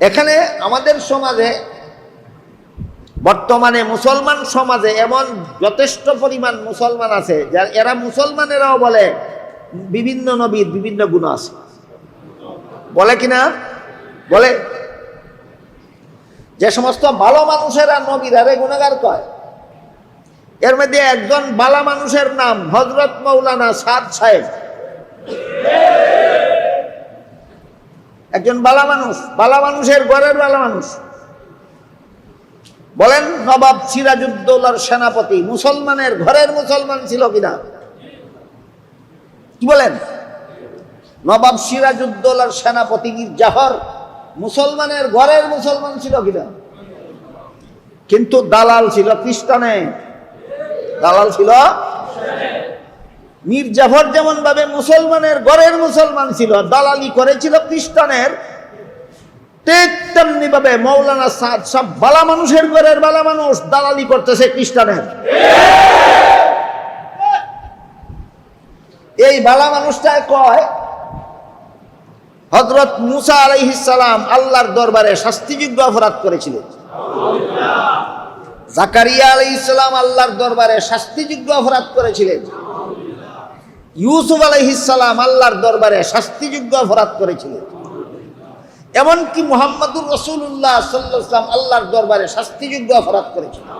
এখানে আমাদের সমাজে, বর্তমানে মুসলমান সমাজে এমন যথেষ্ট পরিমাণ মুসলমান আছে যার এরা মুসলমানেরাও বলে, বিভিন্ন নবীর বিভিন্ন গুণ আছে। বলে কিনা? বলে। যে সমস্ত ভালো মানুষেরা নবীর আরে গুণাগার কয়। এর মধ্যে একজন বালা মানুষের নাম হজরত মৌলানা সাদ সাহেব। একজন বালা মানুষ, বালা মানুষের ঘরের বালা মানুষ। বলেন, নবাব সিরাজউদ্দৌলার সেনাপতি মুসলমানের ঘরের মুসলমান ছিল কিনা? কি বলেন? নবাব সিরাজউদ্দৌলার সেনাপতি জাফর মুসলমানের ঘরের মুসলমান ছিল কিনা? কিন্তু দালাল ছিল খ্রিস্টানে দালাল ছিল মীর জাফর যেমন ভাবে মুসলমানের ঘরের মুসলমান ছিল, দালালি করেছিল খ্রিস্টানের তেমনি ভাবে মৌলানা সাদ সব বালা মানুষের ঘরের বালা মানুষ দালালি করতেছে খ্রিস্টানের। এই বালা মানুষটায় কয় হজরত মুসা আলাইহিসালাম আল্লাহর দরবারে শাস্তিযোগ্য অপরাধ করেছিলেন। জাকারিয়া আলাইহিসালাম আল্লাহর দরবারে শাস্তিযোগ্য অপরাধ করেছিলেন। ইউসুফ আলাইহিসালাম আল্লাহর দরবারে শাস্তিযোগ্য অপরাধ করেছিলেন। এমনকি মোহাম্মদুর রসুল্লাহ সাল্লাম আল্লাহর দরবারে শাস্তিযোগ্য অপরাধ করেছিলেন।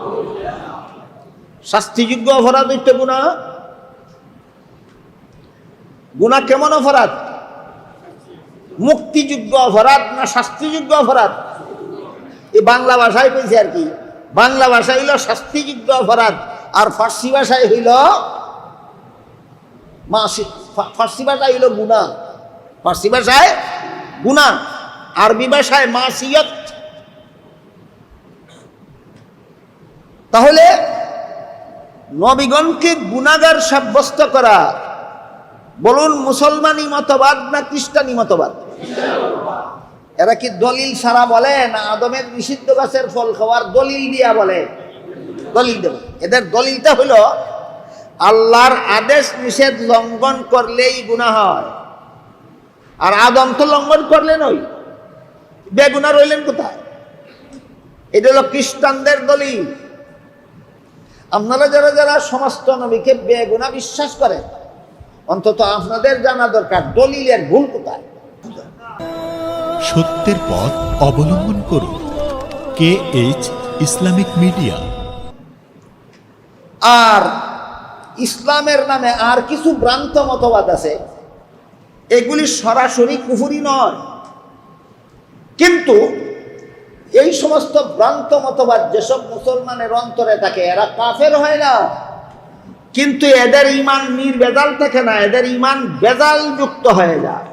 শাস্তিযোগ্য অপরাধ হইতে গুণা গুণা কেমন অপরাধ? মুক্তিযোগ্য অপরাধ না শাস্তিযোগ্য অপরাধ? এই বাংলা ভাষায় পেয়েছে আর কি, বাংলা ভাষা হইল শাস্তিযোগ্য অপরাধ আর ফার্সি ভাষায় হইল মাসি ফার্সি ভাষায় হইল গুণা ফার্সি ভাষায় গুণা আরবি ভাষায় মাসিয়ত। তাহলে নবীগণকে গুণাগার সাব্যস্ত করা, বলুন মুসলমানি মতবাদ না খ্রিস্টানি মতবাদ? এরা কি দলিল সারা বলে না আদমের নিষিদ্ধ গাছের ফল খাওয়ার দলিল দিয়া বলে? দলিল দেব। এদের দলিলটা হলো আল্লাহর আদেশ নিষেধ লঙ্ঘন করলেই গুনাহ হয়। আর আদম তো লঙ্ঘন করলেন ওই। বেগুনা রইলেন কোথায়? এটা হলো খ্রিস্টানদের দলিল। আপনারা যারা যারা সমস্ত নবীকে বেগুনা বিশ্বাস করেন অন্তত আপনাদের জানা দরকার দলিলের ভুল কোথায়? সত্যের পথ অবলম্বন করুন। K H Islamic media. আর ইসলামের নামে আর কিছু ভ্রান্ত মতবাদ আছে। এগুলি সরাসরি কুফুরি নয়। কিন্তু এই সমস্ত ভ্রান্ত মতবাদ যেসব মুসলমানের অন্তরে থাকে, এরা কাফের হয় না। কিন্তু এদের ইমান নির্বেজাল থাকে না, এদের ইমান বেজাল যুক্ত হয়ে যায়।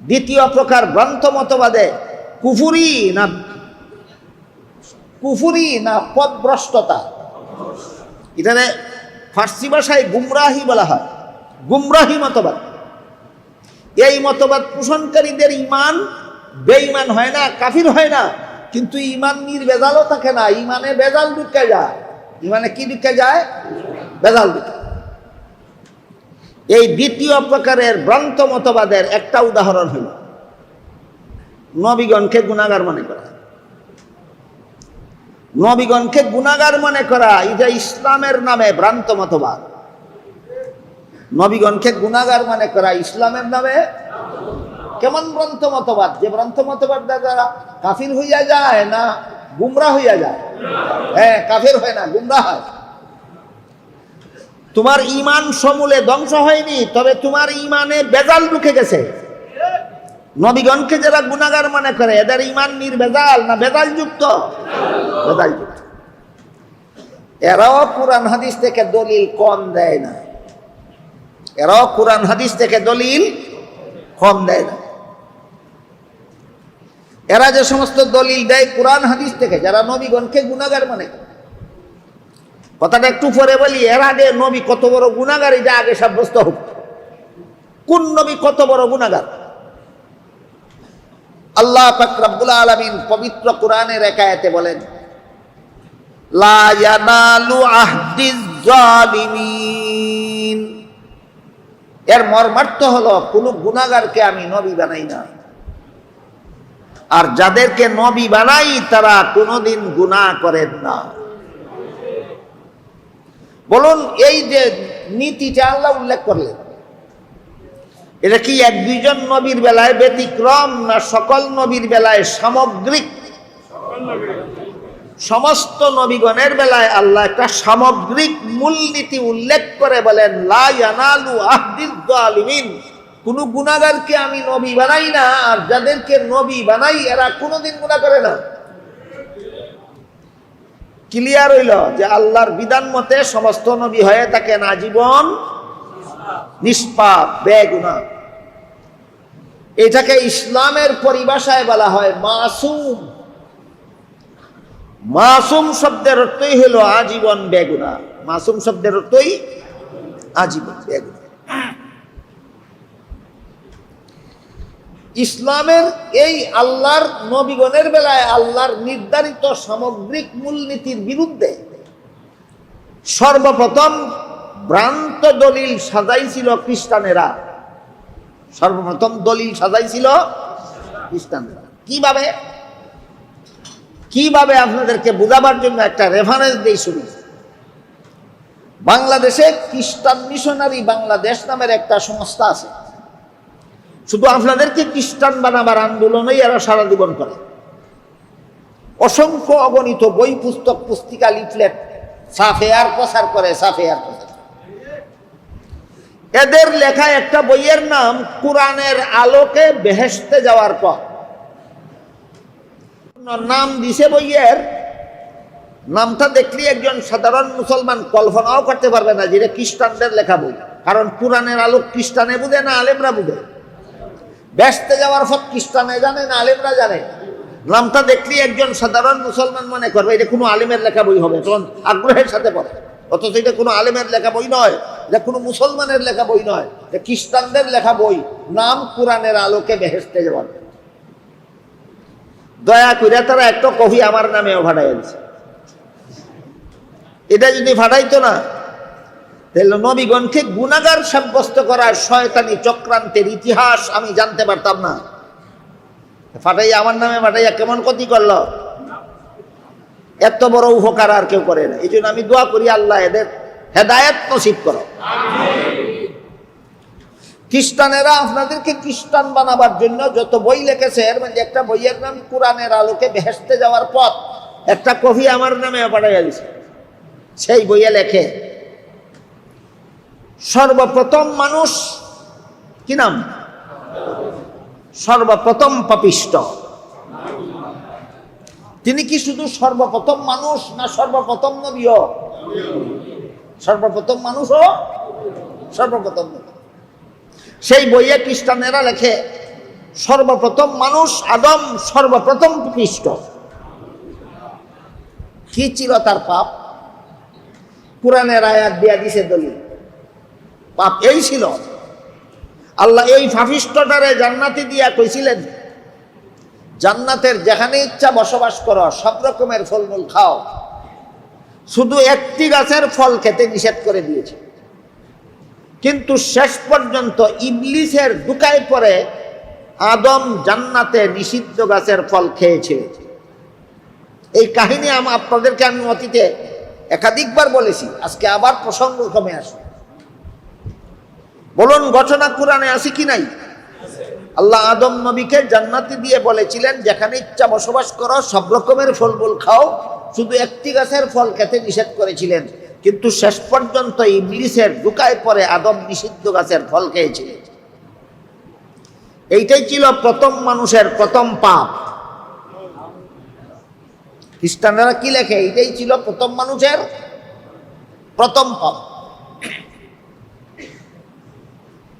দ্বিতীয় প্রকার ভ্রান্ত মতবাদে কুফুরি না কুফুরি না পদভ্রষ্টতা। এখানে ফার্সি ভাষায় গুমরাহি বলা হয়। গুমরাহি মতবাদ। এই মতবাদ পোষণকারীদের ইমান বেঈমান হয় না, কাফির হয় না। কিন্তু ইমান নির্বেজালও থাকে না। ইমানে বেজাল ঢুকে যায়। ইমানে কি ঢুকে যায়? বেজাল ঢুকে এই দ্বিতীয় প্রকারের ভ্রান্ত মতবাদের একটা উদাহরণ হইল নবীগণকে গুণাগার মনে করা নবীগণকে গুণাগার মনে করা এটা ইসলামের নামে ভ্রান্ত মতবাদ। নবীগণকে গুণাগার মনে করা, ইসলামের নামে কেমন ভ্রান্ত মতবাদ? যে ভ্রান্ত মতবাদ দ্বারা কাফির হইয়া যায় না, গুমরা হইয়া যায়? হ্যাঁ কাফির হয় না, গুমরা হয়। তোমার ইমান সমূলে ধ্বংস হয়নি, তবে তোমার ইমানে বেজাল ঢুকে গেছে। নবীগণকে যারা গুণাগার মনে করে, এদের ইমান নির্বেজাল না বেজাল যুক্ত বেজাল যুক্ত এরাও কোরআন, হাদিস থেকে দলিল কম দেয় না। এরাও কোরআন, হাদিস থেকে দলিল কম দেয় না। এরা যে সমস্ত দলিল দেয় কোরআন, হাদিস থেকে, যারা নবীগণকে গুণাগার মনে কথাটা একটু পরে বলি, এর আগে নবী কত বড় গুণাগার যা আগে সাব্যস্ত হোক। কোন নবী কত বড় গুণাগার আল্লাহ পাক রব্বুল আলামিন পবিত্র কোরআনের একায়াতে বলেন এর মর্মার্থ হলো কোন গুণাগারকে আমি নবী বানাই না। আর যাদেরকে নবী বানাই, তারা কোনোদিন গুনাহ করেন না। বলুন, এই যে নীতিটা আল্লাহ উল্লেখ করলেন এটা কি এক দুইজন নবীর বেলায় ব্যতিক্রম না সকল নবীর বেলায় সামগ্রিক? সমস্ত নবীগণের বেলায় আল্লাহ একটা সামগ্রিক মূলনীতি উল্লেখ করে বলেন, লা ইয়ানালু আহদিদ কোন গুনাহগারকে আমি নবী বানাই না, আর যাদেরকে নবী বানাই, এরা কোনোদিন গুনাহ করে না। ক্লিয়ার হইল যে আল্লাহর বিধান মতে সমস্ত নবী হয়ে থাকেন আজীবন নিষ্পাপ বেগুনা এটাকে ইসলামের পরিভাষায় বলা হয় মাসুম। মাসুম শব্দের অর্থই হলো আজীবন বেগুনা মাসুম শব্দের অর্থই আজীবন বেগুনা ইসলামের এই আল্লাহর নবীগণের বেলায় আল্লাহর নির্ধারিত সামগ্রিক মূলনীতির বিরুদ্ধে সর্বপ্রথম ভ্রান্ত দলিল সাজাইছিল খ্রিস্টানেরা। সর্বপ্রথম দলিল সাজাইছিল খ্রিস্টানেরা। কীভাবে? কীভাবে আপনাদেরকে বোঝাবার জন্য একটা রেফারেন্স দিই শুরু বাংলাদেশে খ্রিস্টান মিশনারি বাংলাদেশ নামের একটা সংস্থা আছে। শুধু আপনাদেরকে খ্রিস্টান বানাবার আন্দোলনেই এরা সারা জীবন করে। অসংখ্য অগণিত বই পুস্তক পুস্তিকা লিফলেট সাফেয়ার প্রচার করে, সাফেয়ার প্রচার এদের লেখা একটা বইয়ের নাম কোরআনের আলোকে বেহেশতে যাওয়ার পর নাম দিছে বইয়ের, নামটা দেখলে একজন সাধারণ মুসলমান কল্পনাও করতে পারবে না যেটা খ্রিস্টানদের লেখা বই। কারণ কোরআনের আলো খ্রিস্টানে বুঝে না আলেমরা বুঝে। ব্যস্তে যাওয়ার পর খ্রিস্টানে জানে না আলেমরা জানে। নামটা দেখলে একজন সাধারণ মুসলমান মনে করবে, এটা কোনো আলেমের লেখা বই হবে তখন আগ্রহের সাথে পড়ে। অথচ এটা কোনো আলেমের লেখা বই নয়, এটা কোনো মুসলমানের লেখা বই নয়, এটা খ্রিস্টানদের লেখা বই। নাম কোরআনের আলোকে বেহেস্তে যাওয়ার দয়া করে তারা একটা কফি আমার নামেও ভাড়াই আনছে। এটা যদি ভাড়াইতো না, তাহলে নবীগণকে গুণাগার সাব্যস্ত করার শয়তানি চক্রান্তের ইতিহাস আমি জানতে পারতাম না। ফাটাইয়া আমার নামে ফাটাইয়া কেমন ক্ষতি করল? এত বড় উপকার আর কেউ করে না। এই জন্য আমি দোয়া করি, আল্লাহ এদের হেদায়ত নসিব করো। খ্রিস্টানেরা আপনাদেরকে খ্রিস্টান বানাবার জন্য যত বই লিখেছে, এর মধ্যে একটা বইয়ের নাম কোরআনের আলোকে ভেসতে যাওয়ার পথ। একটা কফি আমার নামে পাঠাইয়া দিছে। সেই বইয়ে লেখে, সর্বপ্রথম মানুষ কি নাম? সর্বপ্রথম পাপিষ্ট। তিনি কি শুধু সর্বপ্রথম মানুষ না সর্বপ্রথম নবীও? সর্বপ্রথম মানুষও সর্বপ্রথম সেই বইয়ে খ্রিস্টানেরা লেখে, সর্বপ্রথম মানুষ আদম সর্বপ্রথম খ্রিস্ট। কি ছিল তার পাপ? কোরআনের আয়াত দিয়া দিছে দলিল। পাপ এই ছিল। আল্লাহ এই ফাফিষ্টটারে জান্নাতি দিয়া কইছিলেন জান্নাতের যেখানে ইচ্ছা বসবাস করো, সব রকমের ফলমূল খাও। শুধু একটি গাছের ফল খেতে নিষেধ করে দিয়েছে। কিন্তু শেষ পর্যন্ত ইবলিসের দুকায় পরে আদম জান্নাতে নিষিদ্ধ গাছের ফল খেয়েছে। এই কাহিনী আপনাদেরকে আমি অতীতে একাধিকবার বলেছি, আজকে আবার প্রসঙ্গ কমে আসে বলুন, ঘটনা কোরআনে আছে কি নাই? আল্লাহ আদম নবীকে জান্নাতি দিয়ে বলেছিলেন, যেখানে ইচ্ছা বসবাস করো, সব রকমের ফলমূল খাও। শুধু একটি গাছের ফল খেতে নিষেধ করেছিলেন, কিন্তু শেষ পর্যন্ত ইবলিসের ঢুকায় পরে আদম নিষিদ্ধ গাছের ফল খেয়েছিলেন। এইটাই ছিল প্রথম মানুষের প্রথম পাপ। খ্রিস্টানরা কি লেখে? এইটাই ছিল প্রথম মানুষের প্রথম পাপ।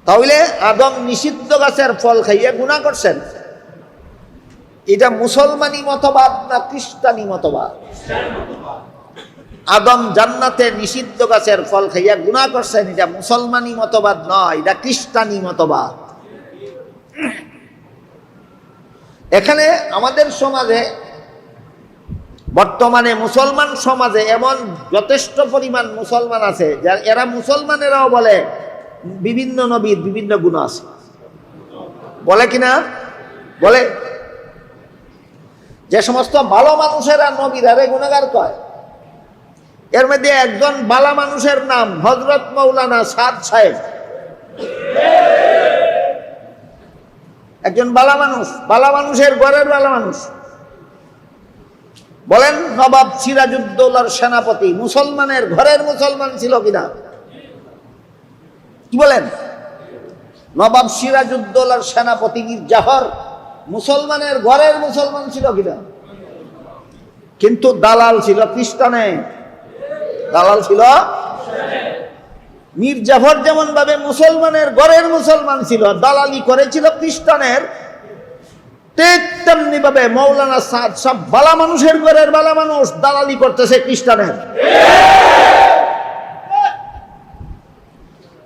তাহলে আদম নিষিদ্ধ গাছের ফল খাইয়ে গুণা করছেন। এটা মুসলমানি মতবাদ না খ্রিস্টানি মতবাদ? আদম জান্নাতে নিষিদ্ধ গাছের ফল খাইয়া গুণা করছেন, এটা মুসলমানি মতবাদ নয়, এটা খ্রিস্টানি মতবাদ। এখানে আমাদের সমাজে, বর্তমানে মুসলমান সমাজে এমন যথেষ্ট পরিমাণ মুসলমান আছে, যার এরা মুসলমানেরাও বলে বিভিন্ন নবীর বিভিন্ন গুণ আছে। বলে কিনা? বলে, যে সমস্ত ভালো মানুষেরা নবীরারে গুণাগার কয়, এর মধ্যে একজন বালা মানুষের নাম হজরত মৌলানা সাদ সাহেব। একজন বালা মানুষ বালা মানুষের ঘরের বালা মানুষ। বলেন, নবাব সিরাজউদ্দৌলার সেনাপতি, মুসলমানের ঘরের মুসলমান ছিল কিনা? কি বলেন? নবাব সিরাজউদ্দৌলার সেনাপতি জাফর মুসলমানের ঘরের মুসলমান ছিল কিনা? কিন্তু দালাল ছিল, খ্রিস্টানে। দালাল ছিল? মীর জাফর যেমন ভাবে মুসলমানের ঘরের মুসলমান ছিল, দালালি করেছিল খ্রিস্টানের, ঠিক তেমনি ভাবে মৌলানা সাদ সব বালা মানুষের ঘরের বালা মানুষ দালালি করতেছে খ্রিস্টানের।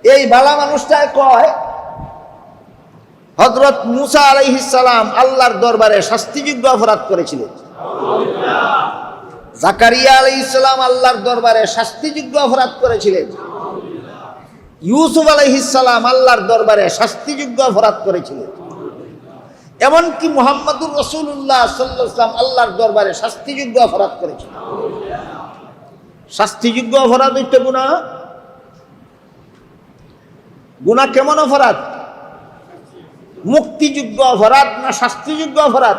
এই বালা মানুষটায় কয় হজরত মুসা আলাইহিসালাম আল্লাহর দরবারে শাস্তিযোগ্য অপরাধ করেছিলেন জাকারিয়া আলাইহিসালাম আল্লাহর দরবারে শাস্তিযোগ্য অপরাধ করেছিলেন। ইউসুফ আলাইহিসালাম আল্লাহর দরবারে শাস্তিযোগ্য অপরাধ করেছিলেন। এমনকি মোহাম্মদুর রসুল্লাহ সাল্লাম আল্লাহর দরবারে শাস্তিযোগ্য অপরাধ করেছিলেন। শাস্তিযোগ্য অপরাধ হইতে গুণা গুণা কেমন অপরাধ? মুক্তিযোগ্য অপরাধ না শাস্তিযোগ্য অপরাধ?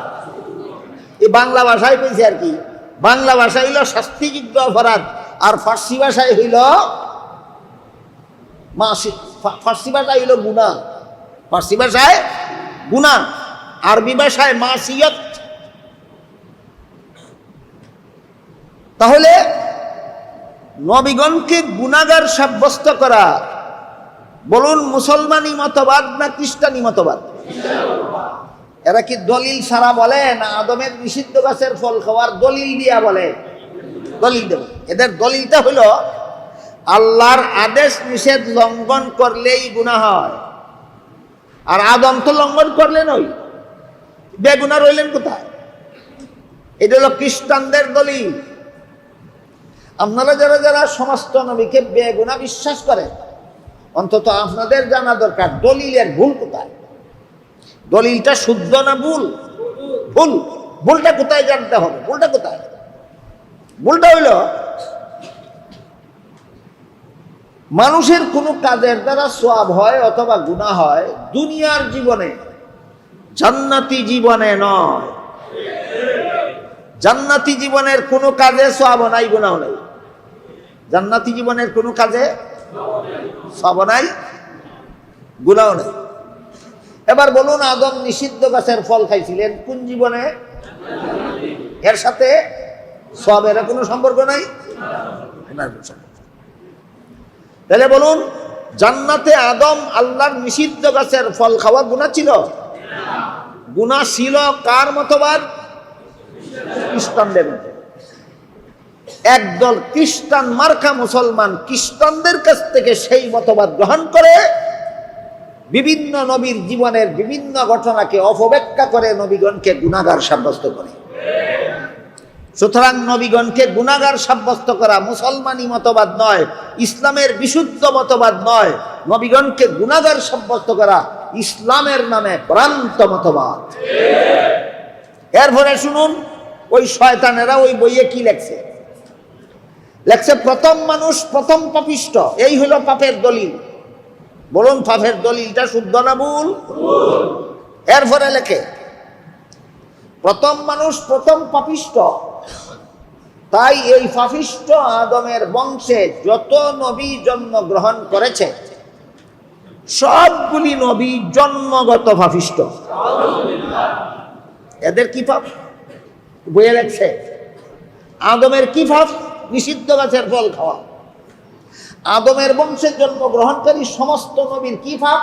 এই বাংলা ভাষায় পেয়েছে আর কি, বাংলা ভাষা হইল শাস্তিযোগ্য অপরাধ, আর ফার্সি ভাষায় হইল ফার্সি ভাষায় হইল গুণা। ফার্সি ভাষায় গুণা, আরবি ভাষায় মাসিয়ত। তাহলে নবীগণকে গুণাগার সাব্যস্ত করা বলুন মুসলমানি মতবাদ না খ্রিস্টানি মতবাদ? এরা কি দলিল সারা বলে না আদমের নিষিদ্ধ গাছের ফল খাওয়ার দলিল দিয়া বলে? দলিল দেব। এদের দলিলটা হলো, আল্লাহর আদেশ নিষেধ লঙ্ঘন করলেই গুণা হয়। আর আদম তো লঙ্ঘন করলেন ওই। বেগুনা রইলেন কোথায়? এটা হলো খ্রিস্টানদের দলিল। আপনারা যারা যারা সমস্ত নবীকে বেগুনা বিশ্বাস করেন অন্তত আপনাদের জানা দরকার, দলিলের ভুল কোথায়? দলিলটা শুদ্ধ না ভুল? ভুল। ভুলটা কোথায় জানতে হবে? ভুলটা কোথায়? ভুলটা হইল, মানুষের কোনো কাজের দ্বারা সোয়াব হয় অথবা গুণা হয় দুনিয়ার জীবনে, জান্নাতি জীবনে নয়। জান্নাতি জীবনের কোনো কাজে সোয়াব নাই গুণাও নাই। জান্নাতি জীবনের কোনো কাজে সব নাই, গুণাও নেই। এবার বলুন, আদম নিষিদ্ধ গাছের ফল খাইছিলেন কোন জীবনে? এর সাথে সবের কোনো সম্পর্ক নাই। তাহলে বলুন, জান্নাতে আদম আল্লাহর নিষিদ্ধ গাছের ফল খাওয়া গুণা ছিল? গুণা ছিল কার মতবাদ? খ্রিস্টানদের মতো একদল খ্রিস্টান মার্কা মুসলমান খ্রিস্টানদের কাছ থেকে সেই মতবাদ গ্রহণ করে বিভিন্ন নবীর জীবনের বিভিন্ন ঘটনাকে অপব্যাখ্যা করে নবীগণকে গুণাগার সাব্যস্ত করে। সুতরাং নবীগণকে গুণাগার সাব্যস্ত করা মুসলমানি মতবাদ নয়, ইসলামের বিশুদ্ধ মতবাদ নয়, নবীগণকে গুণাগার সাব্যস্ত করা ইসলামের নামে প্রান্ত মতবাদ। এরপরে শুনুন, ওই শয়তানেরা ওই বইয়ে কি লেখছে? লেখছে, প্রথম মানুষ, প্রথম পাপিষ্ট। এই হলো পাপের দলিল। বলুন, পাপের দলিলটা শুদ্ধ না ভুল? এরপরে লেখে, প্রথম মানুষ, প্রথম পাপিষ্ট। তাই এই পাপিষ্ট আদমের বংশে যত নবী জন্ম গ্রহণ করেছে, সবগুলি নবী জন্মগত পাপিষ্ট। এদের কি পাপ? বইয়ে লেখছে, আদমের কি পাপ? নিষিদ্ধ গাছের ফল খাওয়া। আদমের বংশে জন্মগ্রহণকারী সমস্ত নবীর কি পাপ?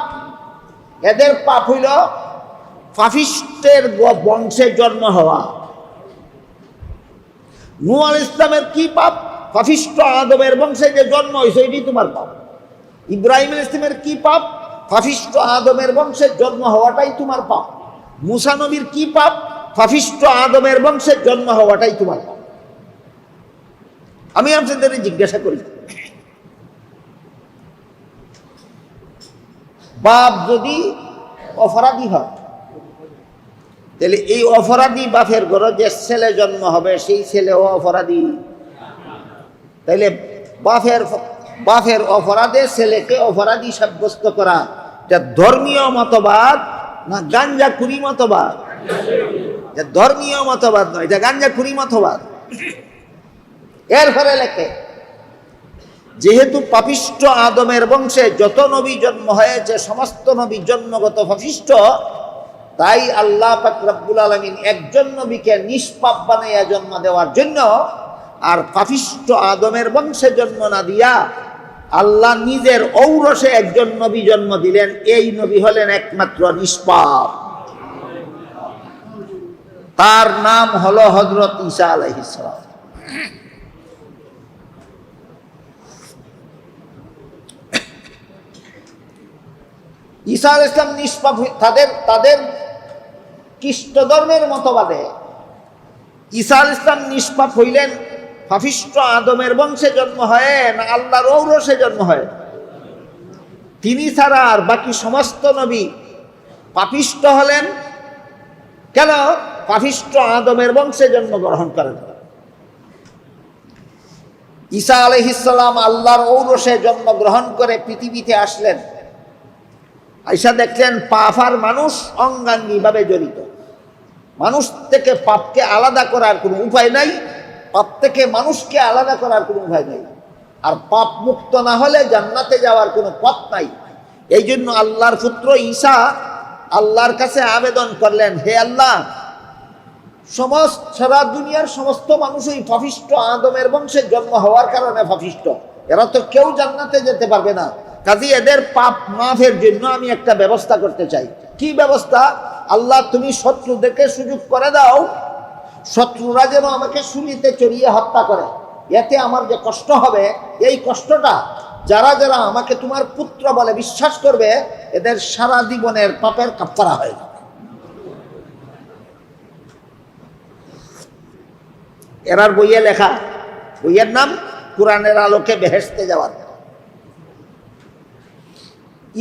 এদের পাপ হইল ফাফিস্টের গ- বংশে জন্ম হওয়া। নূহ আল ইসলামের কি পাপ? ফাফিস্ট আদমের বংশে যে জন্ম হয়েছে এটি তোমার পাপ। ইব্রাহিম ইসলামের কি পাপ? ফাফিস্ট আদমের বংশের জন্ম হওয়াটাই তোমার পাপ। মুসা নবীর কি পাপ? ফাফিস্ট আদমের বংশের জন্ম হওয়াটাই তোমার পাপ। আমি আপনাদের জিজ্ঞাসা করি। বাপ যদি অপরাধী হয়, তাহলে এই অপরাধী বাপের ঘরে যে ছেলে জন্ম হবে, সেই ছেলেও অপরাধী। তাইলে বাপের বাপের অপরাধে ছেলেকে অপরাধী সাব্যস্ত করা, এটা ধর্মীয় মতবাদ না গাঞ্জা কুড়ি মতবাদ ধর্মীয় মতবাদ নয়, এটা গাঞ্জা কুড়ি মতবাদ। এর ফলে লেখে, যেহেতু পাপিষ্ট আদমের বংশে যত নবী জন্ম হয়েছে, সমস্ত নবী জন্মগত পাপিষ্ট, তাই আল্লাহ রব্বুল আলমিন একজন নবীকে নিষ্পাপ বানাইয়া জন্ম দেওয়ার জন্য আর পাপিষ্ট আদমের বংশে জন্ম না দিয়া আল্লাহ নিজের ঔরসে একজন নবী জন্ম দিলেন। এই নবী হলেন একমাত্র নিষ্পাপ। তার নাম হলো হজরত ঈসা আলহিসাম ঈসা আল ইসলাম নিষ্পাপ তাদের তাদের খ্রিস্ট ধর্মের মতবাদে ঈসা আল ইসলাম নিষ্পাপ হইলেন। ফাফিষ্ট আদমের বংশে জন্ম হয় না আল্লাহর ঔরসে জন্ম হয়। তিনি ছাড়া আর বাকি সমস্ত নবী পাপিষ্ট হলেন। কেন? পাপিষ্ট আদমের বংশে জন্মগ্রহণ করেন। ঈসা আলহিসাল্লাম আল্লাহর ঔরসে জন্মগ্রহণ করে পৃথিবীতে আসলেন। আইসা দেখলেন পাপ আর মানুষ অঙ্গাঙ্গিভাবে জড়িত। মানুষ থেকে পাপকে আলাদা করার কোনো উপায় নাই, পাপ থেকে মানুষকে আলাদা করার কোনো উপায় নাই। আর পাপ মুক্ত না হলে জান্নাতে যাওয়ার কোনো পথ নাই। এই জন্য আল্লাহর পুত্র ঈশা আল্লাহর কাছে আবেদন করলেন, হে আল্লাহ, সমস্ত, সারা দুনিয়ার সমস্ত মানুষই ফাফিষ্ট আদমের বংশে জন্ম হওয়ার কারণে ফাফিষ্ট এরা তো কেউ জান্নাতে যেতে পারবে না। কাজে, এদের পাপ মাফের জন্য আমি একটা ব্যবস্থা করতে চাই। কি ব্যবস্থা? আল্লাহ, তুমি শত্রুদেরকে সুযোগ করে দাও। শত্রুরা যেন আমাকে শুলিতে চড়িয়ে হত্যা করে। এতে আমার যে কষ্ট হবে, এই কষ্টটা যারা যারা আমাকে তোমার পুত্র বলে বিশ্বাস করবে, এদের সারা জীবনের পাপের কাপড়া হয়ে যাবে। এরার বইয়ে লেখা, বইয়ের নাম, কোরআনের আলোকে বেহেসতে যাওয়ার।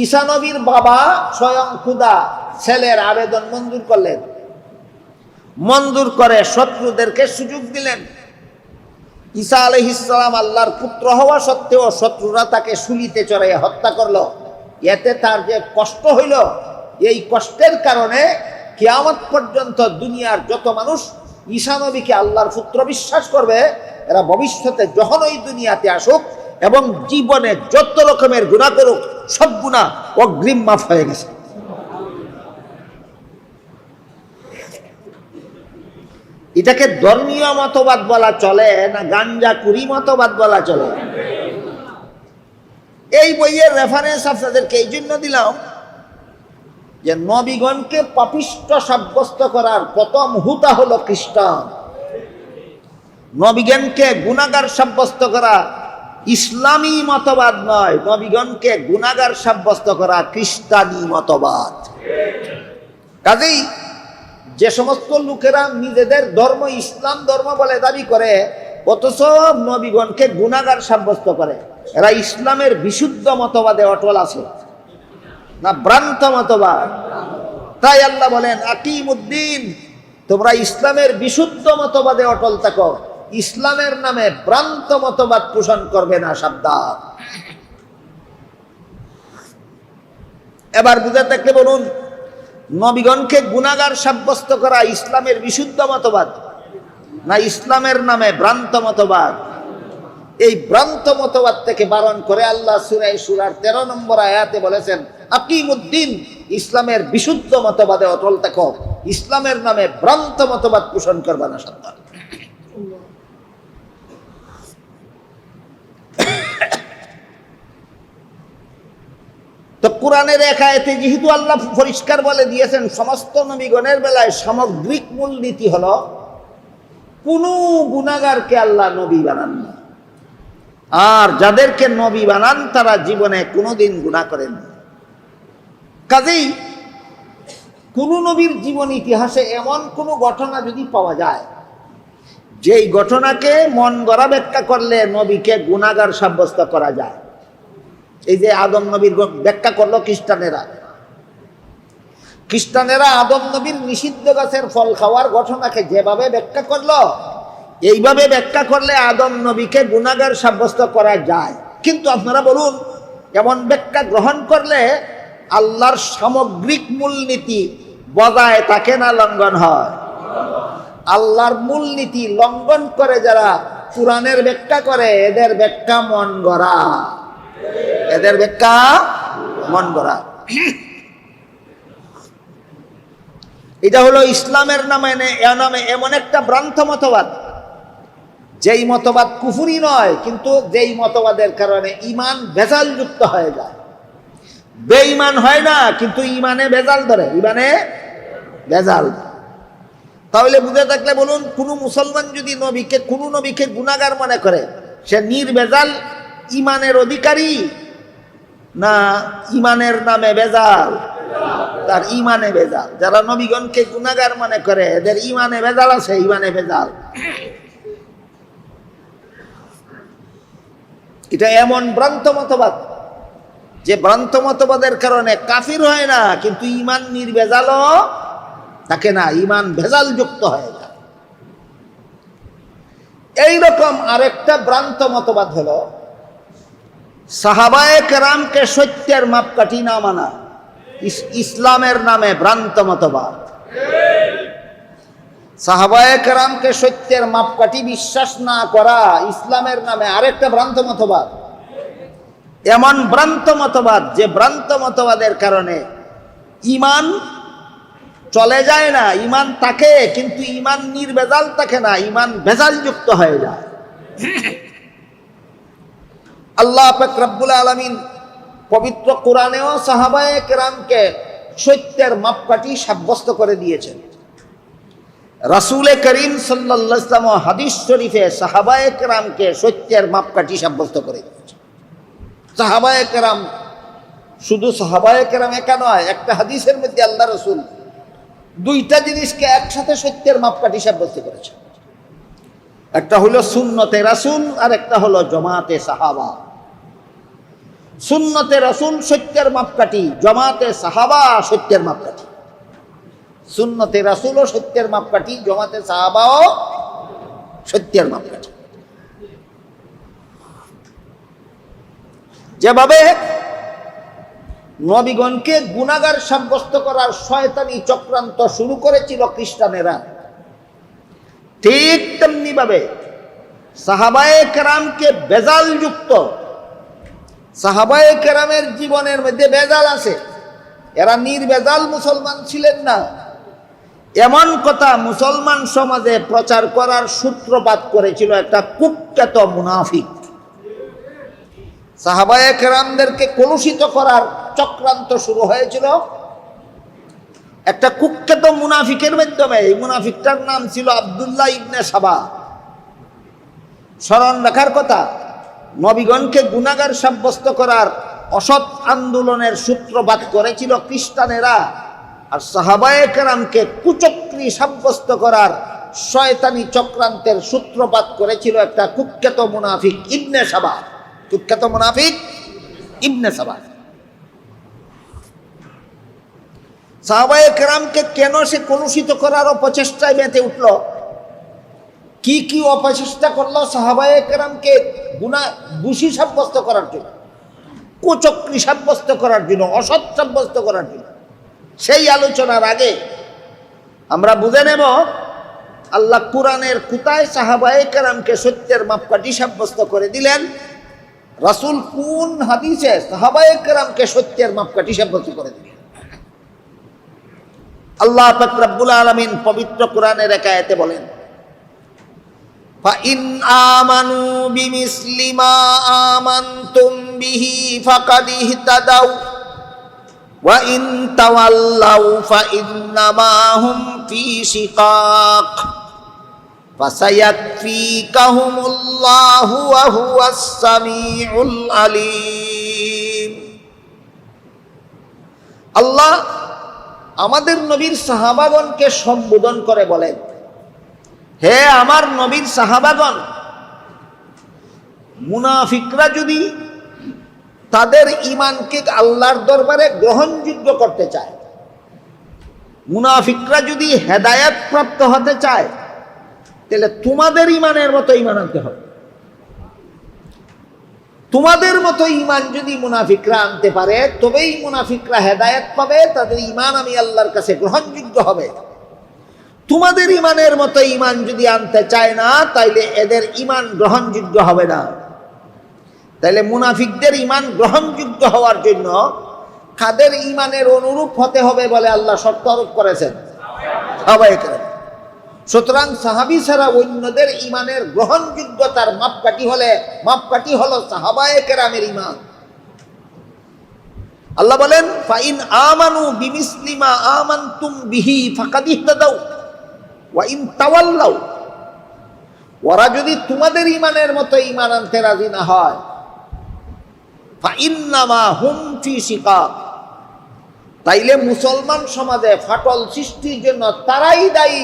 ঈসা নবীর বাবা স্বয়ং খুদা ছেলের আবেদন মঞ্জুর করলেন। মঞ্জুর করে শত্রুদেরকে সুযোগ দিলেন। ঈসা আলহিসাম আল্লাহর পুত্র হওয়া সত্ত্বেও শত্রুরা তাকে শুলিতে চড়াইয়া হত্যা করল। এতে তার যে কষ্ট হইল, এই কষ্টের কারণে কেয়ামত পর্যন্ত দুনিয়ার যত মানুষ ঈশানবীকে আল্লাহর পুত্র বিশ্বাস করবে, এরা ভবিষ্যতে যখন ওই দুনিয়াতে আসুক এবং জীবনে যত রকমের গুণা করুক, সব গুণা অগ্রিম মাফ হয়ে গেছে। এটাকে ধর্মীয় মতবাদ বলা চলে না গাঞ্জা কুড়ি মতবাদ বলা চলে? এই বইয়ের রেফারেন্স আপনাদেরকে এই জন্য দিলাম যে নবীগণকে পাপিষ্ট সাব্যস্ত করার প্রথম হুতা হলো খ্রিস্টান। নবীগণকে গুণাগার সাব্যস্ত করা ইসলামী মতবাদ নয়, নবীগণকে গুণাগার সাব্যস্ত করা খ্রিস্টানি মতবাদ। কাজেই যে সমস্ত লোকেরা নিজেদের ধর্ম, ইসলাম ধর্ম বলে দাবি করে, অথচ নবীগণকে গুণাগার সাব্যস্ত করে। এরা ইসলামের বিশুদ্ধ মতবাদে অটল আছে, না ভ্রান্ত মতবাদ? তাই আল্লাহ বলেন, আকিমুদ্দিন, তোমরা ইসলামের বিশুদ্ধ মতবাদে অটল থাকো। ইসলামের নামে ভ্রান্ত মতবাদ পোষণ করবে না, সাবধান। এবার বুঝে থাকলে বলুন, নবীগণকে গুণাগার সাব্যস্ত করা ইসলামের বিশুদ্ধ মতবাদ না ইসলামের নামে ভ্রান্ত মতবাদ? এই ভ্রান্ত মতবাদ থেকে বারণ করে আল্লাহ সুরাই সুরার তেরো নম্বর আয়াতে বলেছেন, আকিমুদ্দিন, ইসলামের বিশুদ্ধ মতবাদে অটল থাকো। ইসলামের নামে ভ্রান্ত মতবাদ পোষণ করবা না সন্তান তো কোরআনের একায়েতে যেহেতু আল্লাহ পরিষ্কার বলে দিয়েছেন, সমস্ত নবীগণের বেলায় সামগ্রিক মূলনীতি হলো, কোনো গুণাগারকে আল্লাহ নবী বানান না আর যাদেরকে নবী বানান, তারা জীবনে কোনোদিন গুণা করেন। কাজেই কোন নবীর জীবন ইতিহাসে এমন কোনো ঘটনা যদি পাওয়া যায়, যেই ঘটনাকে মন গড়া ব্যাখ্যা করলে নবীকে গুণাগার সাব্যস্ত করা যায় এই যে আদম নবীর ব্যাখ্যা করল খ্রিস্টানেরা। খ্রিস্টানেরা আদম নবীর নিষিদ্ধ গাছের ফল খাওয়ার ঘটনাকে যেভাবে ব্যাখ্যা করল, এইভাবে ব্যাখ্যা করলে আদম নবীকে গুণাগার সাব্যস্ত করা যায়। কিন্তু আপনারা বলুন, এমন ব্যাখ্যা গ্রহণ করলে আল্লাহর সামগ্রিক মূলনীতি বজায় থাকে না, লঙ্ঘন হয়? আল্লাহর মূলনীতি লঙ্ঘন করে যারা কোরআনের ব্যাখ্যা করে, এদের ব্যাখ্যা মন গড়া। এদের ব্যাখ্যা মন গড়া। এটা হলো ইসলামের নামে নামে এমন একটা ভ্রান্ত মতবাদ। যেই মতবাদ কুফুরি নয়, কিন্তু যেই মতবাদের কারণে ইমান ভেজাল যুক্ত হয়ে যায়। বেঈমান হয় না, কিন্তু ইমানে ভেজাল ধরে। ইমানে ভেজাল। তাহলে বুঝে থাকলে বলুন, কোন মুসলমান যদি নবীকে, কোন নবীকে গুণাগার মনে করে, সে নির্বেজাল ইমানের অধিকারী না ইমানের নামে বেজাল তার ইমানে বেজাল যারা নবীগণকে গুণাগার মনে করে, এদের ইমানে বেজাল আছে, ইমানে বেজাল এটা এমন ভ্রান্ত মতবাদ যে ভ্রান্ত মতবাদের কারণে কাফির হয় না, কিন্তু ইমান নির্বেজালও থাকে না, ইমান ভেজাল যুক্ত হয়ে যায়। এইরকম আরেকটা ভ্রান্ত মতবাদ হলো সাহাবায়ে কেরামকে সত্যের মাপকাঠি না মানা ইসলামের নামে ভ্রান্ত মতবাদ। সাহাবায়ে কেরামকে সত্যের মাপকাঠি বিশ্বাস না করা, ইসলামের নামে আরেকটা ভ্রান্ত মতবাদ। এমন ভ্রান্ত মতবাদ যে ভ্রান্ত মতবাদের কারণে ইমান চলে যায় না, ইমান থাকে, কিন্তু ইমান নির্বেজাল থাকে না, ইমান ভেজাল যুক্ত হয়ে যায়। আল্লাহ রব্বুল আলমিন পবিত্র কোরআনেও সাহাবায়ে কেরামকে সত্যের মাপকাঠি সাব্যস্ত করে দিয়েছেন। রাসূলে করিম ওয়াসাল্লাম হাদিস শরীফে সাহাবায়ে কেরামকে সত্যের মাপকাঠি সাব্যস্ত করে দিয়েছেন। সাহাবায়ে কেরাম শুধু সাহাবায়ে কেরাম একা নয়, একটা হাদিসের মধ্যে আল্লাহ রসুল দুইটা জিনিসকে একসাথে সত্যের মাপকাঠি সাব্যস্ত করেছে একটা হলো সুন্নতে রাসুল আর একটা হলো জমাতে সাহাবা। সুন্নতে রাসুল সত্যের মাপকাঠি, জমাতে সাহাবা সত্যের মাপকাঠি। সুন্নতে রাসুলও সত্যের মাপকাঠি, জমাতে সাহাবাও সত্যের মাপকাঠি। যেভাবে নবীগণকে গুণাগার সাব্যস্ত করার শয়তানি চক্রান্ত শুরু করেছিল খ্রিস্টানেরা, ঠিক তেমনি ভাবে সাহাবায়ে কেরামকে বেজাল যুক্ত সাহাবায়ে কেরামের জীবনের মধ্যে বেজাল আছে। এরা নির্বেজাল মুসলমান ছিলেন না। এমন কথা মুসলমান সমাজে প্রচার করার সূত্রপাত করেছিল একটা কুখ্যাত মুনাফিক। সাহাবায়ে কেরামদেরকে কলুষিত করার চক্রান্ত শুরু হয়েছিল। একটা কুখ্যাত মুনাফিকের মাধ্যমে। এই মুনাফিকটার নাম ছিল আব্দুল্লাহ ইবনে সাবা। স্মরণ রাখার কথা নবীগণকে গুণাগার সাব্যস্ত করার অসৎ আন্দোলনের সূত্রপাত করেছিল খ্রিস্টানেরা আর সাহাবায়ে কেরামকে কুচক্রী সাব্যস্ত করার শয়তানি চক্রান্তের সূত্রপাত করেছিল একটা কুখ্যাত মুনাফিক ইবনে সাবা। কুখ্যাত মুনাফিক ইবনে সাবা। সাহাবায়ে কেরামকে কেন সে কলুষিত করার অপচেষ্টায় মেতে উঠল? কি কি অপচেষ্টা করল সাহাবায়ে কেরামকে? গুণা দোষী সাব্যস্ত করার জন্য, কুচক্রী সাব্যস্ত করার জন্য, অসৎ সাব্যস্ত করার জন্য। সেই আলোচনার আগে আমরা বুঝে নেব, আল্লাহ কোরআনের কুতায় সাহাবায়ে কেরামকে সত্যের মাপকাঠি সাব্যস্ত করে দিলেন। রাসূল কোন হাদিসে সাহাবায়ে কেরামকে সত্যের মাপকাঠি সাব্যস্ত করে দিলেন? আল্লাহ পাক আলামিন পবিত্র কোরআনের একায়াতে বলেন فإن آمنوا بمثل ما آمنتم به فقد اهتدوا وإن تولوا فإنما هم في شقاق فسيكفيكهم الله وهو السميع العليم আল্লাহ আমাদের নবীর সাহাবাগণকে সম্বোধন করে বলেন হে আমার নবীর সাহাবাগণ, মুনাফিকরা যদি তাদের ইমানকে আল্লাহর দরবারে গ্রহণযোগ্য করতে চায়, মুনাফিকরা যদি হেদায়াত প্রাপ্ত হতে চায়, তাহলে তোমাদের ইমানের মতো ইমান আনতে হবে। তোমাদের মতো ইমান যদি মুনাফিকরা আনতে পারে, তবেই মুনাফিকরা হেদায়েত পাবে, তাদের ইমান আমি আল্লাহর কাছে গ্রহণযোগ্য হবে। তোমাদের ইমানের মতো ইমান যদি আনতে চায় না, তাইলে এদের ইমান গ্রহণযোগ্য হবে না। তাইলে মুনাফিকদের ইমান গ্রহণযোগ্য হওয়ার জন্য কাদের ইমানের অনুরূপ হতে হবে বলে আল্লাহ শর্ত আরোপ করেছেন? সুতরাং সাহাবি ছাড়া অন্যদের ইমানের গ্রহণযোগ্যতার মাপকাঠি হলে, মাপকাঠি হলো সাহাবায়ে কেরামের ইমান। আল্লাহ বলেন, ফাইন আমানু বিমিসলিমা আমানতুম বিহি ফাকাদ ওরা যদি তোমাদের ইমানের মতো ইমান আনতে রাজি না হয় হুম ফি তাইলে মুসলমান সমাজে ফাটল সৃষ্টির জন্য তারাই দায়ী।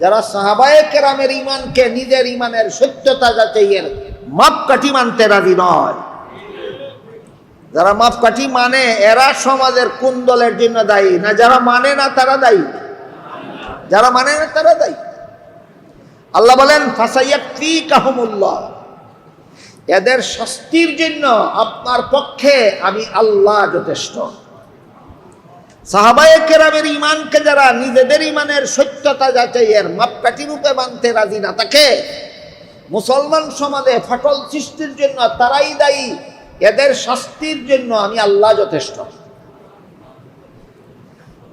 যারা সাহাবায়ে কেরামের ইমানকে নিজের ইমানের সত্যতা যাচাইয়ের মাপকাঠি মানতে রাজি নয়। যারা মাপকাঠি মানে এরা সমাজের কোন দলের জন্য দায়ী। না যারা মানে না তারা দায়ী। যারা মানে না, তারা দায়ী। আল্লাহ বলেন ফাসাইয়াক্তি এদের শাস্তির জন্য আপনার পক্ষে আমি আল্লাহ যথেষ্ট। সাহাবায়ে কেরামের ইমানকে যারা নিজেদের ইমানের সত্যতা যাচাইয়ের মাপকাঠি রূপে মানতে রাজি না তাকে মুসলমান সমাজে ফাটল সৃষ্টির জন্য তারাই দায়ী। এদের শাস্তির জন্য আমি আল্লাহ যথেষ্ট।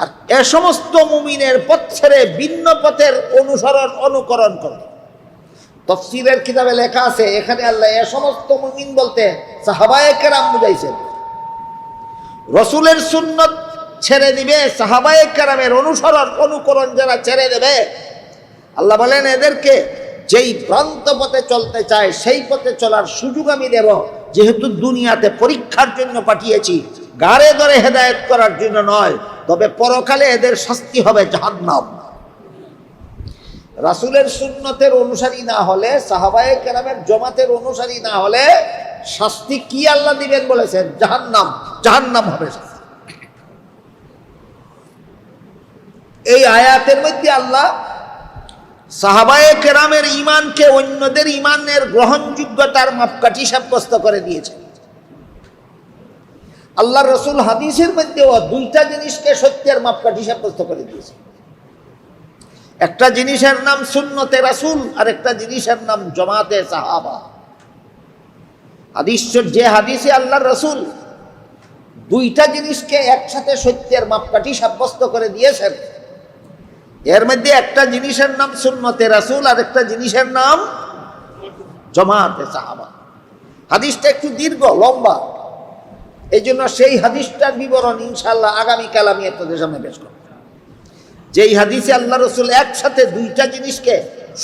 আর এ সমস্ত মুমিনের পথ ছেড়ে ভিন্ন পথের অনুসরণ, অনুকরণ করে। তফসিলের কিতাবে লেখা আছে, এখানে আল্লাহ এ সমস্ত মুমিন বলতে সাহাবায়ে বুঝাইছেন। রসুলের সুন্নত ছেড়ে দিবে, সাহাবায়ে কেরামের অনুসরণ, অনুকরণ যারা ছেড়ে দেবে, আল্লাহ বলেন, এদেরকে যেই ভ্রান্ত পথে চলতে চায়, সেই পথে চলার সুযোগ আমি দেব, যেহেতু দুনিয়াতে পরীক্ষার জন্য পাঠিয়েছি। গাড়ে ধরে হেদায়েত করার জন্য নয়, তবে পরকালে এদের শাস্তি হবে জাহান্নাম। রাসুলের সুন্নতের অনুসারী না হলে, সাহাবায়ে কেরামের জমাতের অনুসারী না হলে শাস্তি কি আল্লাহ দিবেন বলেছেন? জাহান্নাম জাহান্নাম হবে এই আয়াতের মধ্যে আল্লাহ সাহাবায়ে কেরামের ইমানকে অন্যদের ইমানের গ্রহণযোগ্যতার মাপকাঠি সাব্যস্ত করে দিয়েছে আল্লাহ রসুল হাদিসের মধ্যেও দুইটা জিনিসকে সত্যের মাপকাঠি সাব্যস্ত করে দিয়েছে। একটা জিনিসের নাম সুন্নতে রাসুল আর একটা জিনিসের নাম জমাতে সাহাবা। হাদিস যে হাদিসে আল্লাহ রসুল দুইটা জিনিসকে একসাথে সত্যের মাপকাঠি সাব্যস্ত করে দিয়েছেন, এর মধ্যে একটা জিনিসের নাম সুন্নতে রাসুল আর একটা জিনিসের নাম জমাতে সাহাবা। হাদিসটা একটু দীর্ঘ, লম্বা। এই জন্য সেই হাদিসটার বিবরণ ইনশাল্লাহ আগামীকাল আমি আপনাদের সামনে পেশ করব। যেই হাদিসে আল্লাহ রসুল একসাথে দুইটা জিনিসকে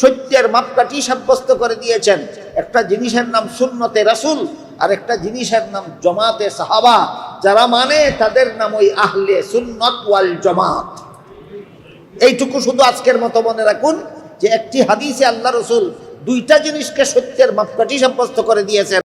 সত্যের মাপকাঠি সাব্যস্ত করে দিয়েছেন, একটা জিনিসের নাম সুন্নতে রাসুল আর একটা জিনিসের নাম জমাতে সাহাবা, যারা মানে তাদের নাম ওই আহলে সুন্নত ওয়াল জমাত। এইটুকু শুধু আজকের মতো মনে রাখুন যে একটি হাদিসে আল্লাহ রসুল দুইটা জিনিসকে সত্যের মাপকাঠি সাব্যস্ত করে দিয়েছেন।